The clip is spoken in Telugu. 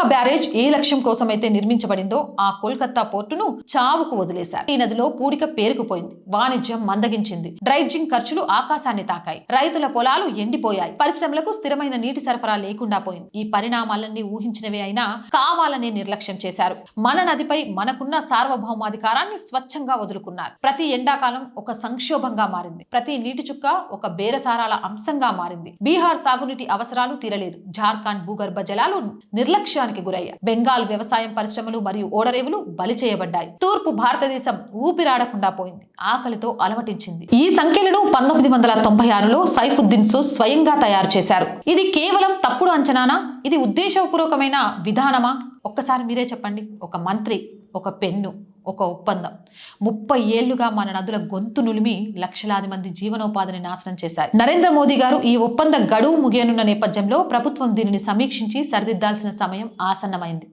కోల్కతా బ్యారేజ్ ఏ లక్ష్యం కోసమైతే నిర్మించబడిందో ఆ కోల్కతా పోర్టును చావుకు వదిలేశారు. ఈ నదిలో పూడిక పేరుకుపోయింది. వాణిజ్యం మందగించింది. డ్రైడ్జింగ్ ఖర్చులు ఆకాశాన్ని తాకాయి. రైతుల పొలాలు ఎండిపోయాయి. పరిశ్రమలకు స్థిరమైన నీటి సరఫరా లేకుండా పోయింది. ఈ పరిణామాలన్నీ ఊహించినవే అయినా కావాలనే నిర్లక్ష్యం చేశారు. మన నదిపై మనకున్న సార్వభౌమాధికారాన్ని స్వచ్ఛంగా వదులుకున్నారు. ప్రతి ఎండాకాలం ఒక సంక్షోభంగా మారింది. ప్రతి నీటి చుక్క ఒక బేరసారాల అంశంగా మారింది. బీహార్ సాగునీటి అవసరాలు తీరలేదు. జార్ఖండ్ భూగర్భ జలాలు నిర్లక్ష్యాన్ని నష్టానికి గురయ్యాయి. బెంగాల్ వ్యవసాయం పరిశ్రమలు మరియు ఓడరేవులు బలి చేయబడ్డాయి. తూర్పు భారతదేశం ఊపిరాడకుండా పోయింది. ఆకలితో అలవటించింది ఈ సంఖ్యలను పంతొమ్మిది వందల తొంభై ఆరులో సైఫుద్దీన్ సో స్వయంగా తయారు చేశారు. ఇది కేవలం తప్పుడు అంచనానా? ఇది ఉద్దేశపూర్వకమైన విధానమా? ఒక్కసారి మీరే చెప్పండి. ఒక మంత్రి ఒక పెన్ను. ఒక ఒప్పందం. ముప్పై ఏళ్ళుగా మన నదుల గొంతు నులిమి లక్షలాది మంది జీవనోపాధిని నాశనం చేశారు నరేంద్ర మోదీ గారు ఈ ఒప్పంద గడువు ముగియనున్న నేపథ్యంలో ప్రభుత్వం దీనిని సమీక్షించి సరిదిద్దాల్సిన సమయం ఆసన్నమైంది.